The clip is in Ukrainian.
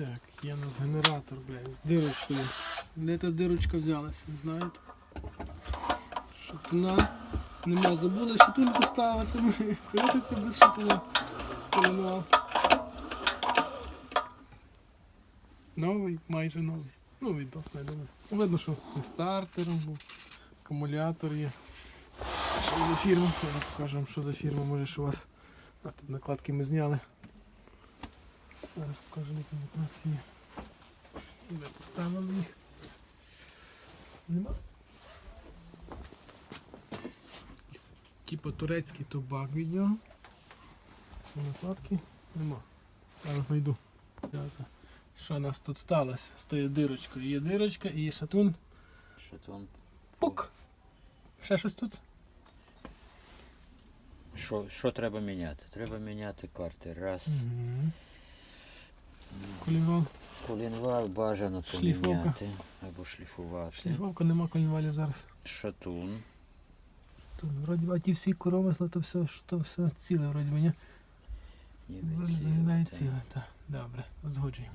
Так, є нас генератор, блядь, з дирочкою. Де та дирочка взялася, не знаєте? Шатуна. Нема, забули шатун поставити. Крутиться без шатуна. Коленвал. Новий, майже новий. Ну, відносно, я думаю. Видно, що і стартером був, акумулятор є. Що за фірма? Покажу що за фірма, може, що у вас. А тут накладки ми зняли. Зараз покажу, які накладки є. Де поставили їх. Нема. Типа турецький табак від нього. Накладки нема. Зараз знайду. Що у нас тут сталося з тою дирочкою? Є дирочка і є шатун. Там? Пук! Ще щось тут? Що, що треба міняти? Треба міняти карти. Раз. Угу. Колінвал. Колінвал бажано Шліфовка. поміняти або шліфувати. Шліфовка нема колінвалів зараз. Шатун. Тут вроді а ті всі коромисли, то все, то все ціле, вроді мені. Ніби ціле, так. ціле. Так, добре, згоджуємо.